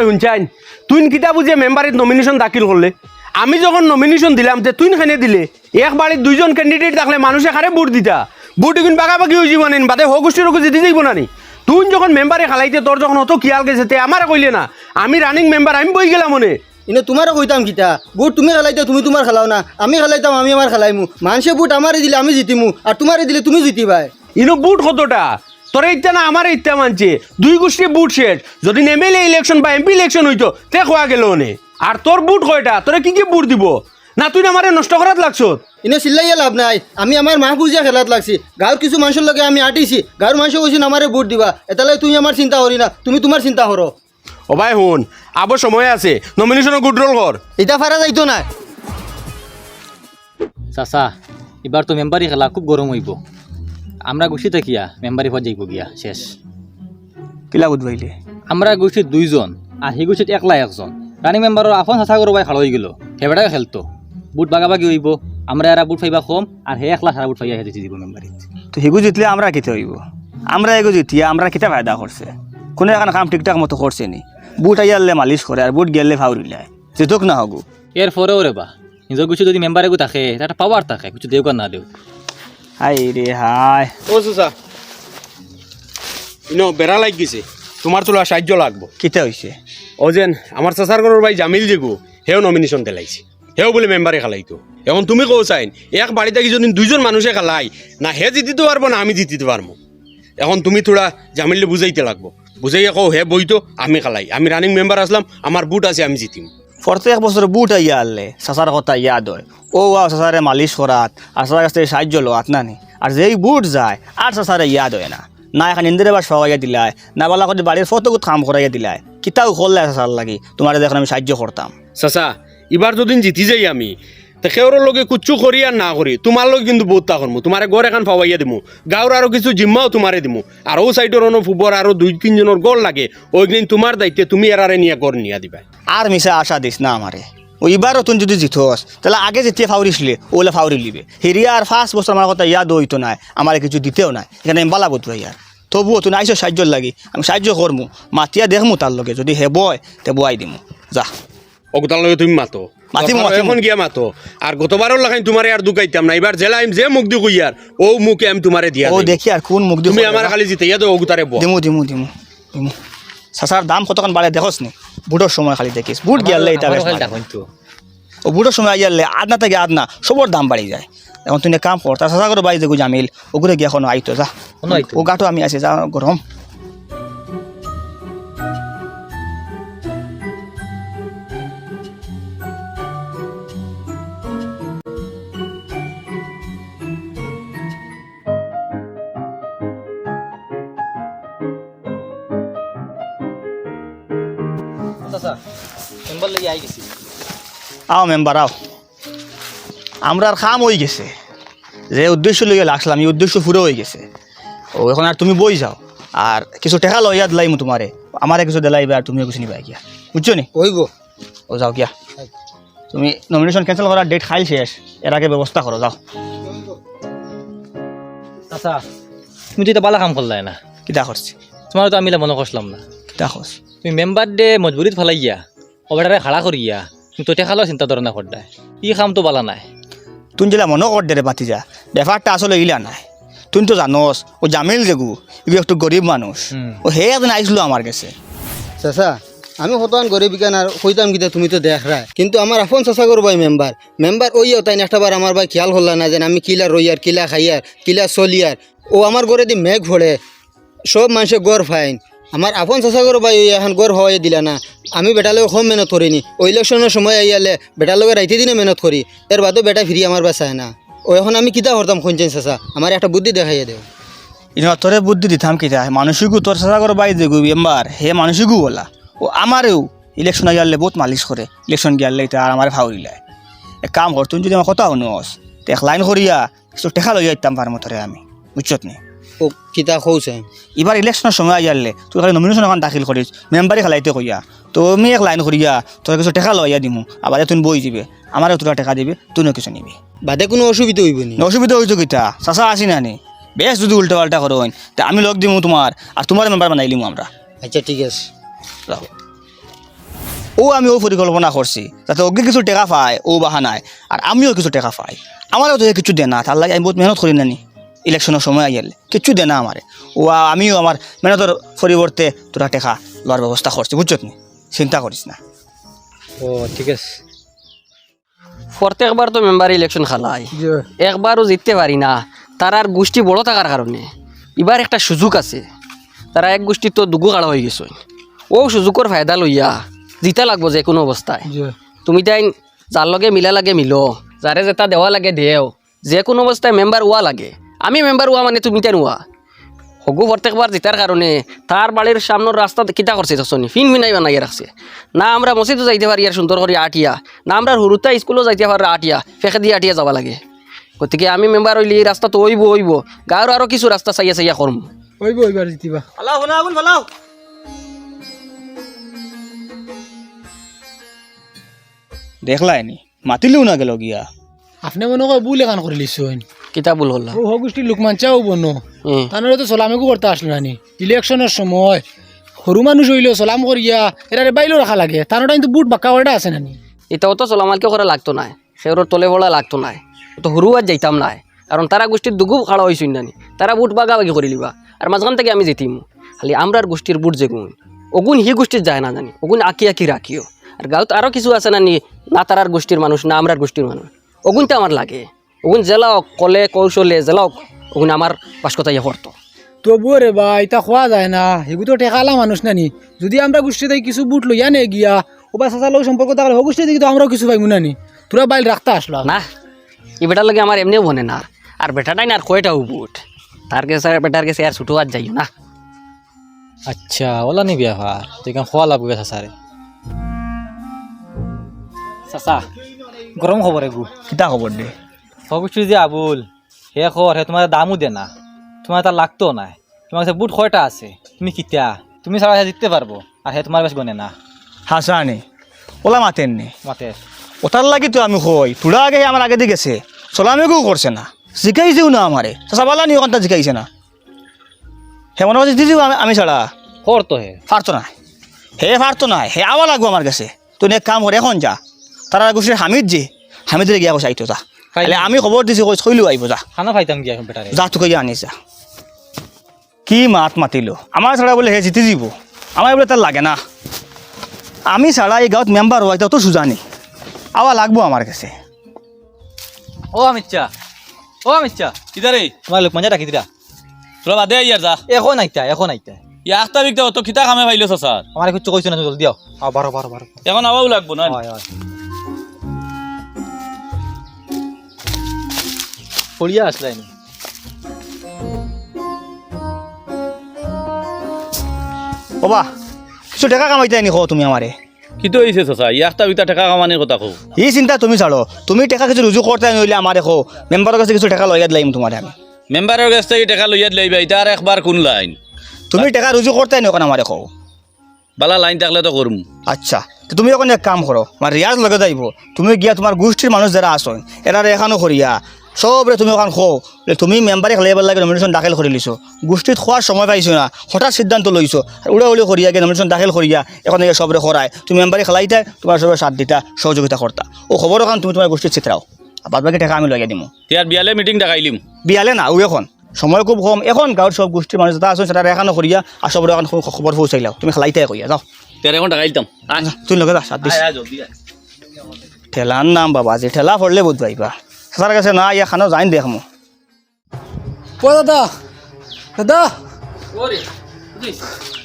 ওই শুনছাইন? তুই কিতা বুঝে মেম্বারিত নমিনেশন দাখিল করলে আমি যখন নমিনেশন দিলাম যে তুই খানে দিলে? এক বাড়ির দুইজন ক্যান্ডিডেট থাকলে মানুষে খারে ভোট দিতা। ভোট কিন্তু বাগাবাগি হয়ে যাব নিন বাদে হগুষ্ঠী রকু জিতে যাইব না নি তুই যখন মেম্বারে খালাইতে তোর যখন অত কিয়াল গেছে তে আমারে কইলে না আমি রানিং মেম্বার আমি বই গেলাম মনে ইনে তোমারও কইতাম কিতা বুট তুমি খেলাইতে তুমি তোমার খেলাও না। আমি খেলাইতাম আমি আমার খেলাইমু। মানুষে বুট আমারে দিলে আমি জিতিমু। আর তোমারে দিলে তুমি জিতিবাই। ইনো বুট কতটা? তোর ইত্যা না আমার ইত্যা মানছে। দুই গোষ্ঠী বুট শেষ। যদি এমএলএ ইলেকশন বা এমপি ইলেকশন হইতো তে খোয়া গেল নে? আর তোর বুট কয়টা? তোরে কি কি বুট দিব? না তুই না আমারে নষ্ট করাত লাগছ? ইনে চিল্লাইয়া লাভ নাই। আমি আমার মাহ বুঝিয়া খেলাত লাগছি। গাঁৱৰ কিছু মানুষের লগে আমি আটিছি। গাঁৱৰ মানুষে কৈছিল আমারে বুট দিবা। এতালে তুমি আমার চিন্তা করি না। তুমি তোমার চিন্তা করো ও ভাই শুন। আবার সময় আছে। নমিনেশনের গুড রোল কর এটা ফারা যাইতো না। চাচা এবার তো মেম্বারি খেলা খুব গরম হইব। আমরা গুছি থাকিয়া মেম্বারি হওয়া যাইব গিয়া শেষ। কিলা বুধবাইলে আমরা গুছিত দুইজন আর সেই গুছিত একলা একজন। রানিং মেম্বারের আফন চাচা করবাই খাল হয়ে গেল। সেবেটাকে খেলতো বুট বাগাবাগি হইব। আমরা এরা বুট ফাইবা কম আর হে একলা সারা বুট ফাইয়া হেঁটে দিব মেম্বারিত তো হিগু জিতলে আমরা কিতে হইব? আমরা এগু জিতিয়া আমরা কিতা ফায়দা করছে কোনো এখন কাম ঠিকঠাক মতো করছে নি? বুট আইয়ালে মালিশ করে আর বুট গেলে ফাউরিলায় জিতক না হগু এর পরেও রে বা নিজের গুছি যদি মেম্বারে গু থাকে একটা পাওয়ার থাকে কিছু দেউ না দেউ হাই রে হাই ও সুসা ইনো বেড়া লাগ গেছে। তোমার তোলা সাহায্য লাগবো। কিতা হইছে? ও যেন আমার চাচার ঘরের ভাই জামিল যেগু হেও নমিনেশন পেলাইছে। হেও বলে মেম্বারে খেলাইতো। এখন তুমি কও চাইন এক বাড়িতে কি যদি দুইজন মানুষে খেলাই না হে জিতিতে পারব না আমি জিতিতে পারব। এখন তুমি থোড়া জামিলে বুঝাইতে লাগবো। বুঝাইয়া কও হে বইতো আমি খেলাই। আমি রানিং মেম্বার আসলাম আমার বুট আছে আমি জিতিম। প্রত্যেক বছর বুট আইয়া আনলে, সাসার কথা ইয়াদ হয় ও আও সাসারে মালিশ করাত, আর সাসার কাছ থেকে সাহায্য লোয়াত না নি আর যেই বুট যায়, আর সাসারে ইয়াদ হয় না। না এখন ইন্দিরে বা সহাইয়া দিলায়, না বালা করে বাড়ির ফটোগুত কাম করাইয়া দিলায়। কিতাও করলে সাসার লাগি, তোমার দেখুন আমি সাহায্য করতাম। সাসা, এবার যদি জিতি যাই আমি। তে সেওর লগে কুচ্ছু করি আর না করি, তোমার লগে কিন্তু বহুত করমু। তোমারে গড় এখন পাওয়াইয়া দিমু। গাঁৱৰ আরও কিছু জিম্মাও তোমারে দিমু। আর ও সাইডের অন্য ফুবর আরও দুই তিনজনের গড় লাগে ওইদিন তোমার দায়িত্বে তুমি এরারে নিয়ে গড় নিয়া দিবা আর মিশা আশা দিস না আমারে ও এবারও তুই যদি জিতস তাহলে আগে যেতে ফাউরিসলে ওলে ফাউরি লিবে। হিরিয়া আর ফার্স্ট বছর আমার কথা ইয়াদ হইতো নাই আমার কিছু দিতেও নাই। এখানে আমি বালা বুধ ভাই আর তবুও তুই আইসো সাহায্য লাগি। আমি সাহায্য করমু মাতিয়া দেখমু তার লগে। যদি হে বয় তে বয়াই দিমু। যা। অগতার লগে তুমি মাতো। এখন গিয়া মাতো। আর গতবারও লাগাই তোমারে আর দুকাইতাম না। এবার জেলা যে মুখ দি কইয়ার ও মুখে আমি তোমারে দিয়া ও দেখি আর কোন মুখ তুমি আমার খালি জিতে ইয়া তো অগুতারে বল দিমু দিমু দিমু দিমু। সাসার দাম কতক্ষণ বাড়ে দেখোস নি? বুটের সময় খালি দেখিস বুট গিয়ালে এটা ও বুটের সময় আইয়ালে আদ না থেকে আদ না সবর দাম বাড়ি যায়। এখন তুই এক কাম কর তার সাসা করে বাড়ি দেখু জামিল। ওগুলো গিয়া এখন আইতো যা। ও গাটো আমি আছি যা গরম আও মেম্বার আও। আমরা আর খাম হয়ে গেছে। যে উদ্দেশ্য লইয়া লাগছিলাম এই উদ্দেশ্য পুরো হয়ে গেছে। ও এখন আর তুমি বই যাও। আর কিছু টেকা লইয়া দিলাইমু তোমারে। আমারে কিছু দিলাইবে আর তুমিও কিছু নিবা গিয়া। বুঝছ নি? হইব। ও যাও গিয়া। তুমি নমিনেশন ক্যান্সেল করার ডেট খাইল শেষ। এর আগে ব্যবস্থা করো যাও। আচ্ছা তুমি তো এটা বালা কাম করলাই না। কিতা করছি তোমার তো আমি মনে করছিলাম না। কিতা করছি তুমি মেম্বার দে মজবুরিত ফেলাই গিয়া। ওবেটারে খাড়া করি গিয়া তুমি তো খালো চিন্তা ধরে না করদায় ই কাম তো বালা নাই। তুই যেলা মনে কর দে রে বাতিজা ব্যাপারটা আসলে ইলা নাই। তুই তো জানোস ও জামিল যেগু এগুলো একটু গরিব মানুষ। ও হে একদিন আইসলো আমার কাছে। চাচা আমি কতক্ষণ গরিব কেন আর কইতাম কিতা তুমি তো দেখ রা কিন্তু আমার আপন চাচা করো ভাই মেম্বার মেম্বার ওইও তাই একটা বার আমার ভাই খেয়াল হল্লা না যেন আমি কিলা রইয়ার কিলা খাইয়ার কিলা চলিয়ার ও আমার ঘরে দি মেঘ ভরে সব মানুষে গড় ফাইন। আমার আপন চাচা করো ভাই এখন গড় হওয়াই দিলা না। আমি বেটালোক কম মেহনত করিনি ও ইলেকশনের সময় আইয়ালে বেটালোকে রাইতে দিনে মেহনত করি এর বাদেও বেটা ফিরি আমার বাসায় না। ও এখন আমি কিতা করতাম খুঁজছেন চাচা? আমার একটা বুদ্ধি দেখাইয়া দেও। ইনো তোরে বুদ্ধি দিতাম কিতা। মানুষিকু তোর করে বাই দেখু এম্বার হে মানুষিকু বলা ও আমারেও ইলেকশন গিয়ালে বহুত মালিশ করে ইলেকশন গিয়ালে এটা আর আমার ফাউরিলায় এক কাম কর তুই যদি আমার কথা শুনোস তে এক লাইন করিয়া কিছু টেকা লইয়া ইতাম পার মতরে আমি। বুঝছত নি ও কিতা কৌছে? এবার ইলেকশনের সময় আইয়ালে তুই খালি নমিনেশন এখন দাখিল করিস মেম্বারি খেলাইতে কইয়া তুমি এক লাইন করিয়া তোর কিছু টেকা লইয়া দিমু আবার তুই বই দিবে আমারও তোরা টেকা দিবে তুইও কিছু নিবি। বাদে কোনো অসুবিধা হইব নি? অসুবিধা হয়েছে কিতা চাচা আসি না নি বেশ যদি উল্টা পাল্টা করো তা আমি লগ দিমু তোমার আর তোমার মেম্বার বানাইলিমু আমরা। আচ্ছা ঠিক আছে। যাও ও আমি ও পরিকল্পনা করছি যাতে ওকে কিছু টেকা পায় ও বাহানায় আর আমিও কিছু টেকা পাই আমারও তো কিছু দে না তার লাগে আমি বহুত মেহনত করি নানি ইলেকশনের সময় আইলে কিচ্ছু দে না আমারে। ও আমিও আমার মেহনতের পরিবর্তে তোরা টেকা লওয়ার ব্যবস্থা করছি বুঝছত নি? চিন্তা করিস না। ও ঠিক আছে। প্রত্যেকবার তো মেম্বার ইলেকশন খেলায় একবারও জিততে পারি না। তার আর গোষ্ঠী বড় থাকার কারণে। এবার একটা সুযোগ আছে। তারা এক গোষ্ঠী তো দুগু কাড়া হয়ে গেছে। ও সুযোগের ফায়দা লইয়া জিতা লাগবো যে কোনো অবস্থায়। তুমি তাই যার লগে মিলা লাগে মিলো যারে যেটা দেওয়া লাগে দেও। যে কোনো অবস্থায় মেম্বার ওয়া লাগে। আমি মেম্বার ওয়া মানে তুমি তাই ওয়া হগু প্রত্যেকবার জিতার কারণে তার বাড়ির সামনের রাস্তা কিতা করছে চনি ফিন ফিনাই বানাইয়া রাখছে না আমরা মসজিদও যাইতে পারি আর সুন্দর করে আটিয়া না আমরা হুরুতা স্কুলও যাইতে পারি আটিয়া ফেঁকে দিয়ে আটিয়া যাব লাগে। গতিকে আমি মেম্বার হইলে এই রাস্তা তো ওইব ওইব গাঁৱৰ আরও কিছু রাস্তা চাইয়া চাইয়া করম ওইব ওইবার জিতিবা। দেখলাই নি মাতিলেও না গেল গিয়া। আপনি মনে কয় বুল এখান করে লিছুন কিতা ভুল হল্লা। ও গোষ্ঠী লোকমান চাও বনো। তানরে তো সলামেকো করতে আসলো নানি ইলেকশনের সময় সরু মানুষ হইলেও সলাম করিয়া এরারে বাইলেও রাখা লাগে। তানোটা কিন্তু বুট বাক্কা ওটা আছে নানি এটাও তো চলামালকে করা লাগতো নাই? সেওর তলে বলা লাগতো নাই। তো সরু আর যাইতাম নাই। কারণ তারা গোষ্ঠীর দুগু খাড়া হয়েছিল নানি তারা বুট বাগাবাগি করে লিবা আর মাঝখান থেকে আমি জিতিম। খালি আমরার গোষ্ঠীর বুট যেগুন ওগুন হি গোষ্ঠীর যায় না জানি। ওগুন আঁকি আঁকি রাখিও আর গাঁৱত আরও কিছু আছে নানি না তারার গোষ্ঠীর মানুষ না আমরার গোষ্ঠীর মানুষ ওগুন তো আমার লাগে। ওগুন জেলাওক কলে কৌশলে জেলাওক ওগুন আমার বাসকতা ইয়ে করতো তবুও রে বা এটা খোয়া যায় না সেগু তো ঠেকালা মানুষ নানি। যদি আমরা গোষ্ঠীতে কিছু বুট লইয়া নে গিয়া ওবা চাচার লোক সম্পর্ক থাকলে ও গোষ্ঠী থেকে তো আমরাও কিছু পাইমু নানি। তোরা বাইল রাখতে আসলো। না এই বেটার লগে আমার এমনিও বনে না। আর বেটাটাই না আর কয়টা বুট। তার কাছে আর বেটার কাছে আর ছুটো আর যাইও না। আচ্ছা ওলা নি তুই কেন খোয়া লাগবে সাসারে চাচা। গরম খবর এগু কিতা খবর দে? সবকিছু যে আবুল হে খর হে তোমার দামও দে না। তোমার তার লাগতো নাই। তোমার কাছে বুট কয়টা আছে? তুমি কিতা তুমি ছাড়া হে জিততে পারব আর হে তোমার বেশ গনে না। হাসানি ওলা মাতেন নি। মাতে। ওটার লাগি তো আমি কই তোরা আগে আমার আগে দিয়ে গেছে। চলামেকেও করছে না। শিখাইছেও না আমারে। চাবালা নি ওখানটা জিকাইছে না। হেমন দিদি আমি ছাড়া। খর তো হে। পারতো না হে পারতো না হে আওয়া লাগবো আমার কাছে। তুই এক কাম করে এখন যা। তারা গোষ্ঠীর হামিদ যে হামিদের গিয়া কৈছে আইতো যা। তাহলে আমি খবর দিছি কই থইলেও আইব যা। খানা খাইতাম গিয়া এখন বেটারে যা তোকে আনিস যা কি মাত মাতিলো? আমার ছাড়া বলে হে জিতে দিব। আমার বলে তার লাগে না। আমি ছাড়া এই গাঁৱত মেম্বার হওয়া তো সুজানি আওয়া লাগবো আমার কাছে। ও চা ও চা কিদারে তোমার লোক মজা রাখি দিরা তোরা বাদে ইয়ার যা এখন আইতা এখন আইতা ইয়া আখতা বিকতা অত কিতা কামে পাইলো স্যার আমার কিছু কইছো না জলদি আও আও বারো বারো বারো এখন আবাও লাগবো না হয় হয়। পড়িয়া আসলাই নি বাবা কিছু টাকা কামাইতে আনি কো তুমি আমারে? কিতো হইছে স্যার ইয়া আখতা বিকতা টাকা কামানির কথা কও। এই চিন্তা তুমি ছাড়ো তুমি টাকা কিছু রুজু করতে নইলে আমারে কো মেম্বারের কাছে কিছু টাকা লইয়া দিলাম তোমারে আমি। মেম্বারের কাছ থেকে টাকা লইয়া লইবা এটা আর একবার কোন লাইন? তুমি টাকা রুজু করতে নি ওখানে আমারে কো বালা লাইন থাকলে তো করুম আচ্ছা তো তুমি এখন এক কাম করো আমার রিয়াজ লগে যাইব। তুমি গিয়া তোমার গোষ্ঠীর মানুষ যারা আসন এরা এখানো করিয়া সবরে তুমি ওখান খো তুমি মেম্বারে খেলাইবার লাগে নমিনেশন দাখিল করে লিছো। গোষ্ঠীত খোৱাৰ সময় পাইছো না হঠাৎ সিদ্ধান্ত লৈছো। উড়া উড়ি করিয়া গিয়ে নমিনেশন দাখিল করিয়া এখন এই সবরে খরায় তুমি মেম্বারে খেলাইতে তোমার সবের সাথ দিতা সহযোগিতা করতা ও খবর ওখান তুমি তোমার গোষ্ঠীর চিত্রাও বাদ বাকি টাকা আমি লইয়া দিমু ইয়ার বিয়ালে মিটিং ডাকাইলিম বিয়ালে না ও এখন। সময় খুব কম এখন গাঁৱৰ সব গোষ্ঠীর মানুষ যারা আসন সেটা এখানো করিয়া আর সবরে এখন খবর পৌঁছাইলাও তুমি খেলাইতে কইয়া যাও। তেরে এখন ডাকাইতাম আয় তুই লগে যা সাত আয়। ঠেলার নাম বাবা যে ঠেলা পড়লে বুধ পাইবা সার কাছে না ইয়া খানো যাইন দেখমু ও দাদা দাদা।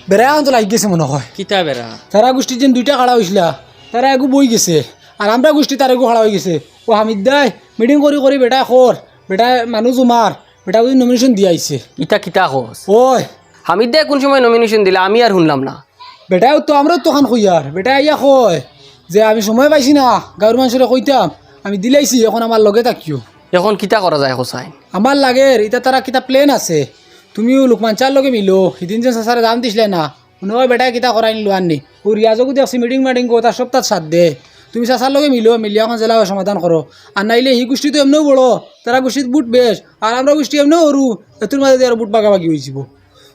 বেড়া তো লাগি গেছে মনে হয় কিতা বেড়া তারা গোষ্ঠীর যেন দুইটা খাড়া হয়েছিলা তারা এগু বই গেছে। আর আমরা গোষ্ঠী তার এগু খাড়া হয়ে গেছে। ও হামিদ দাই মিটিং করি করি বেটা খর বেটা মানুষ উমার বেটা বুঝি নমিনেশন দিয়ে আইছে ইতা কিতা হোস ওই হামিদ দে কোন সময় নমিনেশন দিলে আমি আর শুনলাম না। বেটাও তো আমরাও তখন কইয়ার বেটা ইয়া কয় যে আমি সময় পাইছি না গাঁৱৰ মানুষের কইতাম আমি দিলাইছি এখন আমার লগে থাকিও। এখন কিতা করা যায় হোসাইন আমার লাগে এটা তারা কিতা প্লেন আছে। তুমিও লোকমান চার লগে মিলো সিদিন যে সাসারে দাম দিছিলে না। মনে হয় বেটাই কিতা করাই নিলো আননি। ও রিয়াজকো দেখছি মিটিং মাটিং কো তার সপ্তাহ সাত দে। তুমি চাচার লগে মিলো মিলিয়ে এখন জেলা সমাধান করো আর নাইলে হি গোষ্ঠী তো এমনিও বড় তারা গোষ্ঠীত বুট বেশ আর আমরা গোষ্ঠী এমনিও সরু এতোর মাঝে আর বুট বাগাবাগি হয়েছিব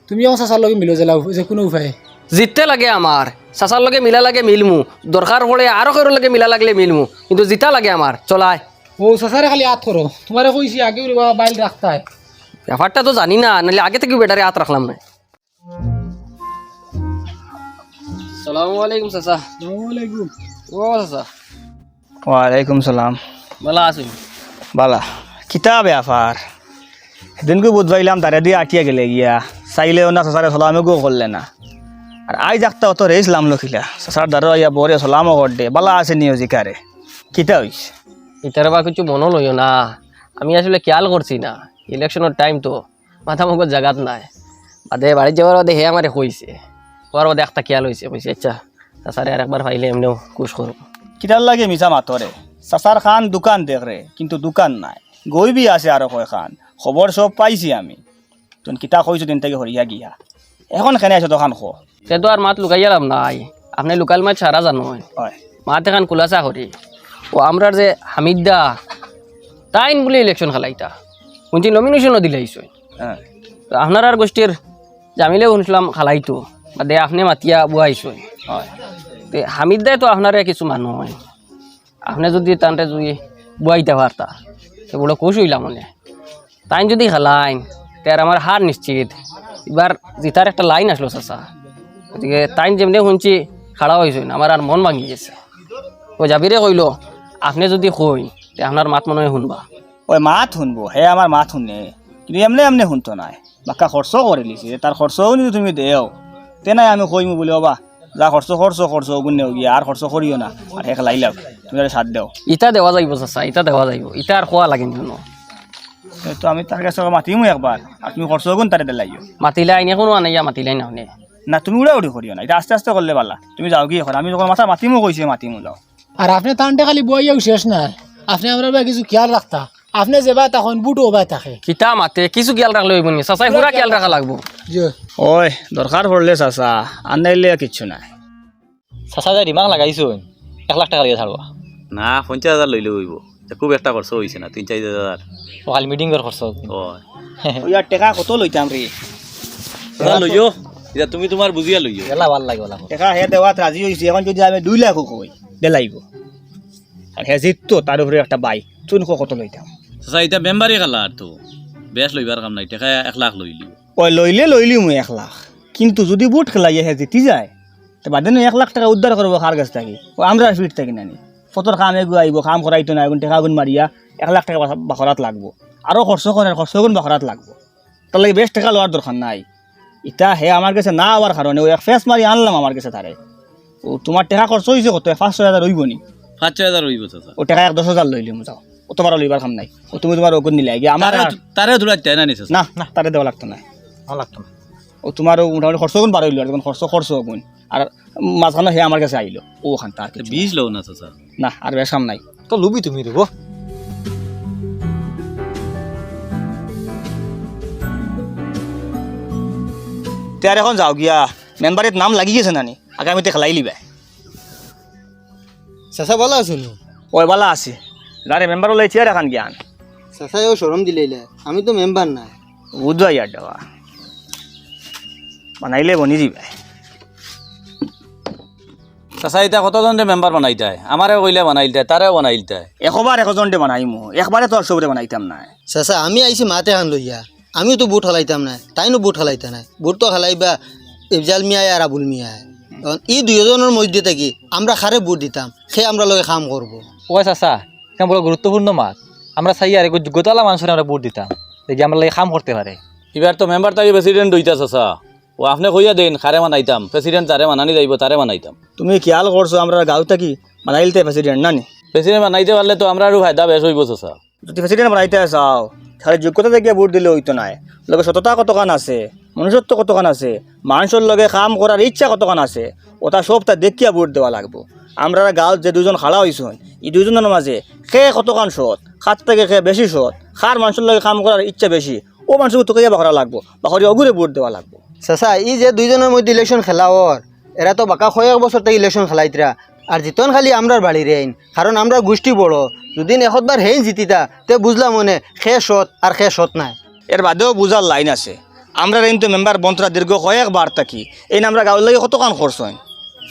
তুমি এখন চাচার লগে মিলো জেলা যে কোনো উপায়ে। জিততে লাগে আমার চাচার লগে মিলা লাগে মিলমু। দরকার পড়ে আরও কারোর লগে মিলা লাগলে মিলমু। কিন্তু জিতা লাগে আমার চলায় ও চাচারে খালি হাত করো তোমারে কইছি আগে বাইল রাখতায় ব্যাপারটা তো জানি না নাহলে আগে থেকে বেটারে হাত রাখলাম না সালামু আলাইকুম চাচা। আসসালামাইকুম ও চাচা? ওয়ালাইকুম সালাম। ভালো আছি। বালা কিতা ব্যাপার সেদিনকে বুধবাইলাম তারে দিয়ে আটিয়া গেলে গিয়া। চাইলেও না সসারে সলামে গো করলে না। আর আই যাকতা অত রেস লাম লখিলা। সসার দ্বারা ইয়া বরে সলামও কর দে বালা আছে নিও জিকারে কিতা হইস? ইতার বা কিছু মনে লইও না। আমি আসলে খেয়াল করছি না। ইলেকশনের টাইম তো মাথা মুখত জাগাত নাই। বাদে বাড়ি যাওয়ার বাদে হে আমারে কইছে ওর বাদে একটা খেয়াল হয়েছে কইছে আচ্ছা তাছাড়া আর একবার পাইলে এমনিও কুশ করব কিতার লাগে মিছা মাতরে সাসার খান দোকান দেখ রে কিন্তু দোকান নাই। গইবি আছে আরও কয় খান। খবর সব পাইছি আমি। তুন কিতা কইছো দিন থেকে হরিয়া গিয়া। এখন কেনে আছো দোকান খো সে তো আর মাত লুকাইয়া লাভ নাই। আপনি লোকাল মাছ সারা জানো। মাত এখান কুলাসা করি। ও আমরার যে হামিদদা তাইন বলে ইলেকশন খেলাইতা। শুনছি নমিনেশনও দিলাইছো হ্যাঁ। তো আপনার আর গোষ্ঠীর জামিলে শুনছিলাম খালাইতো। বাদে আপনি মাতিয়া বুয়াইছো হয়। তে হামিদ দায় তো আপনারে কিছু মানুহ হয়। আপনি যদি তান্তে যদি বুয়াইতে পারতা বড় খুশ হইলাম মনে। তাই যদি খেলাইন তার আমার হার নিশ্চিত। এবার জিতার একটা লাইন আসলো চাচা। গতিকে তাই যেমনি শুনছি খাড়া হয়েছে আমার আর মন ভাঙি গেছে ও যাবিরে কইল আপনি যদি কই তে আপনার মাত মনে শুনবা। ওই মাত শুনব হে আমার মাত শুনে। কিন্তু এমনি এমনি শুনতো নাই। বাক্কা খরচ করে লিছে তার খরচও যদি তুমি দেও। তেনাই আমি কইমু বলি অবা যা খরচ খরচ খরচ গুণে গিয়া আর খরচ করিও না। আর হে লাইলাও তুমি সাথ দেও। ইটা দেওয়া যাইব চাচা ইটা দেওয়া যাইব। ইটা আর খোয়া লাগে কেন তো আমি তার কাছে মাতিমু একবার আর তুমি খরচ গুণ তারে দিলাইও। মাতিলে আইনে কোনো আনাইয়া মাতিলে না হনে না তুমি উড়া উড়ি করিও না এটা আস্তে আস্তে করলে পালা। তুমি যাও গিয়ে এখন। আমি যখন মাথা মাতিমু কইছে মাতিমু যাও। আর আপনি টানটে খালি বইয়াও শেষ নাই। আপনি আমরা বা কিছু খেয়াল রাখতা আপনি যেবা তখন বুটো বাই থাকে কিতা মাতে কিছু খেয়াল রাখলে হইব নি চাচাই পুরা খেয়াল রাখা লাগবো। ওই দরকার পড়লে চাচা। আনাইলে কিচ্ছু নাই। চাচা যে দিমাগ লাগাইছো এক লাখ টাকা লিয়ে ছাড়বা না পঞ্চাশ হাজার লইলে হইব খুব একটা খরচ হয়েছে না তিন চার হাজার ও খালি মিটিং কর খরচ ও ইয়ার টেকা কত লইতাম রে লইও এতিয়া তুমি তোমাৰ বুজিয়া লইও এলা ভালো লাগে ওলা টেকা হে দেওয়াত রাজি হয়েছে এখন যদি আমি দুই লাখ কই দেলাইব আর হে জিততো তার উপরে একটা বাইক চুন কত লইতাম চাচা এতিয়া মেম্বাৰী খালা আৰু তো বেছ লইবাৰ কাম নাই টেকা এক লাখ লৈ লিও। ওই লইলে লইলি মুই এক লাখ। কিন্তু যদি বুট খেলাই হে জিতি যায় তো বাদে নো এক লাখ টাকা উদ্ধার করব খার গাছ থাকি। ও আমরা ফিট থাকি নানি। ফতর কাম এগু আইব কাম করাইতো না এখন টেকা গুণ মারিয়া এক লাখ টাকা বাখরাত লাগবো। আরও খরচ করে খরচ গুণ বাখরাত লাগবো। তার লাগে বেশ টাকা লওয়ার দরকার নাই। ইটা হে আমার কাছে না আবার কারণে ও এক ফেস মারি আনলাম আমার কাছে তারে ও তোমার টাকা খরচ হয়েছে কত পাঁচ ছয় হাজার হইব নি? পাঁচ ছয় হাজাৰ হইব চাচা। ও টাকা এক দশ হাজার লইলি যাও। ও তোমার লইবার কাম নাই। ও তুমি তোমার ওগুন নিলে গিয়ে আমার তাৰে তাৰে ধূৰাত না নি না না তারে দেওয়া লাগতো না লাগতো না ও তোমারও মোটামুটি খরচ গুণ বার হইল আর খরচ খরচ গুণ আর মাঝখানে হে আমার কাছে আইলো ও ওখান তার বিশ লও না চাচা না আর বেশাম নাই। তো লুবি তুমি রে গো। তার এখন যাও গিয়া মেম্বারের নাম লাগি গেছে নানি আগামীতে খেলাই লিবে। চাচা ভালো আছেন ওই বালা আছে যারে মেম্বার ওলাই চেয়ার এখন জ্ঞান চাচাও সরম দিলে আমি তো মেম্বার নাই। বুঝবা ইয়ার দেওয়া। বানাইলে বনি দিবে চাচা এতিয়া কতজনে মেম্বাৰ বনাইতাই আমাৰে কইলে বনাইলতাই তাৰে বনাইলতাই একবার একজনটে বানাইমু একবারে তো সবরে বানাইতাম না চাচা আমি আইছি মাতে খান লইয়া আমিও তো বুট হালাইতাম না তাইনো বুট হালাইতা নাই। বুট তো হালাইবা ইফজাল মিয়ায় আর আবুল মিয়ায় এখন ই দুইজনের মধ্যে থাকি আমরা খারে বুট দিতাম সে আমরা লগে কাম করব। ও চাচা কেমন বড় গুরুত্বপূর্ণ মাত। আমরা চাই আর যোগ্যতালা মানুষের আমরা ভোট দিতাম দেখি আমরা লাগে কাম করতে পারে। এবার তো মেম্বাৰ তাই প্ৰেচিডেণ্ট দুইটা চাচা। ও আপনি কইয়া দেন খাৰে বানাইতাম প্ৰেচিডেণ্ট তাৰে বানানি যাইব তাৰে বানাইতাম তুমি খেয়াল করছ আমরা গাঁও থাকি বানাইলতে প্রেসিডেন্ট নানি? প্ৰেচিডেণ্ট বানাইতে পারলে তো আমরা আৰু ফায়দা বেছ হইব চাচা। যদি প্রেসিডেন্ট বানাইতে চাও তাহলে যোগ্যতা থেকে ভোট দিলে হইতো নাই। লগে সততা কতখান আছে মনুষ্যত্ব কতখান আছে মানুষের লগে কাম করার ইচ্ছা কতখান আছে ওটা সবটা দেখিয়া ভোট দেওয়া লাগবো। আমরা গাঁৱত যে দুজন খালা হয়েছুন এই দুজনের মাঝে সে কতখান সৎ খাত থেকে সে বেশি সৎ খার মানুষের লগে কাম করার ইচ্ছা বেশি ও মানুষকে তোকে বাখরা লাগবো বাখরি অগুরে ভোট দেওয়া লাগবো। চাচা, ই যে দুইজনের মধ্যে ইলেকশন খেলা ওর এরা তো বাঁকা কয়েক বছর থেকে ইলেকশন খেলাইতরা আর জিতন খালি আমরার বাড়ির আইন কারণ আমরা গোষ্ঠী বড়। যদি এখতবার হেইন জিতিতা, তে বুঝলাম মনে খে সৎ আর খে সৎ নাই। এর বাদেও বুঝার লাইন আছে। আমরা কিন্তু মেম্বার বন্তরা দীর্ঘ কয়েকবার থাকি এই আমরা গাঁৱৰ লাগে কত কাম খরচ হয়?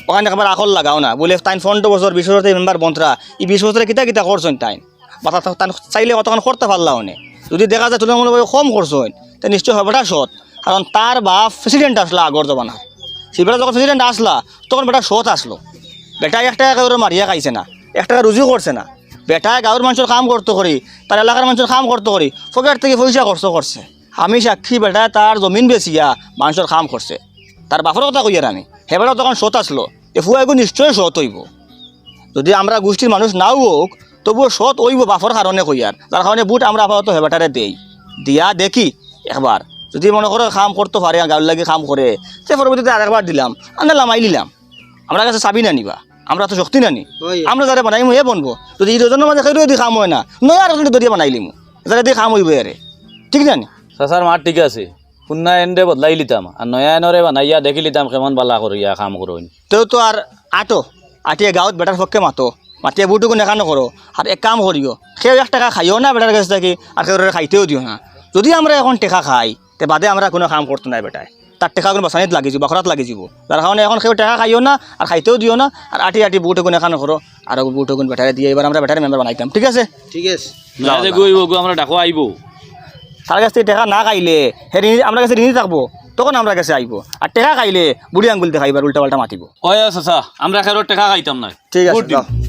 ওখানে একবার আকল লাগাও না, বলে তাই পনেরো বছর বিশ বছর মেম্বার বন্তরা এই বিশ বছরে কিতা কিতা খরচ হয় তাই বা তাই চাইলে কতক্ষণ করতে পারলা হনে যদি দেখা যায় তুলনামূলকভাবে কম খরচ হয়, তা নিশ্চয় হবেটা সৎ। কারণ তার বাপ প্রেসিডেন্ট আসলা আগর জমানা। সেবেলা যখন প্রেসিডেন্ট আসলা, তখন বেটা সৎ আসলো। বেটা এক টাকা করে মারিয়া খাইছে না। এক টাকা রুজি করছে না। বেটা গাঁৱৰ মানুষের কাম করতে করি তার এলাকার মানুষের কাম করতে করি পকেট থেকে পয়সা খরচ করছে আমি সাক্ষী বেটা তার জমিন বেচিয়া মানুষের কাম করছে তার বাপর কথা কই আর আমি সেবেলা তখন সৎ আসলো এ ফুয়াইগো নিশ্চয় সৎ হইব। যদি আমরা গোষ্ঠীর মানুষ নাও হোক তবুও সৎ হইব বাপর কারণে কইয়ার তার কারণে বুট আমরা আপাতত হেবাটারে দেই। দিয়া দেখি একবার যদি মনে করো কাম করতে পারে গাঁর লাগে কাম করে সে পরবর্তীতে আরেকবার দিলাম আমরা লামাই নিলাম। আমরা কাছে চাবি না নিবা আমরা তো শক্তি নানি। আমরা যারা বানাইমু হে বনবো। যদি এই দুজনের মাঝে কেউ যদি কাম হয় না নয় আর দরিয়া বানাই লিমু। যারা দিয়ে কাম হইব আরে ঠিক জানি চাচার মাত ঠিক আছে। পুন্না এনরে বদলাই লিতাম। আর নয়া এনরে বানাইয়া দেখি লিতাম কেমন বালা করিয়া কাম করইন তেও তো আর আটো। আটিয়ে গাঁৱত বেটার পক্ষে মাতো। মাতিয়ে বুটুকু নেখানো করো আর এক কাম করিও সেও এক টাকা খাইও না বেটার কাছে থাকি আর কেউ খাইতেও দিও না। যদি আমরা এখন টেকা খাই তে বাদে আমরা কোনো কাম করতে নাই বেটায় তার টেকা কোনো বাসানিত লাগি যাব বাখরাত লাগি যাব। তার কারণে এখন কেউ টাকা খাইও না আর খাইতেও দিও না আর আটি আটি বুটুকু নেখানো করো আর বুটুকুন বেটারে দিয়ে এবার আমরা বেটারে মেম্বার বানাইতাম ঠিক আছে? ঠিক আছে। আমরা ডাকো আইব তার কাছ থেকে টাকা না খাইলে হে ঋণী আমরা কাছে ঋণী থাকব তখন আমরা কাছে আইব আর টাকা খাইলে বুড়ি আঙ্গুল দেখাইবার উল্টা পাল্টা মাতিব ওই চাচা আমরা খেরোর টেকা খাইতাম না ঠিক আছে।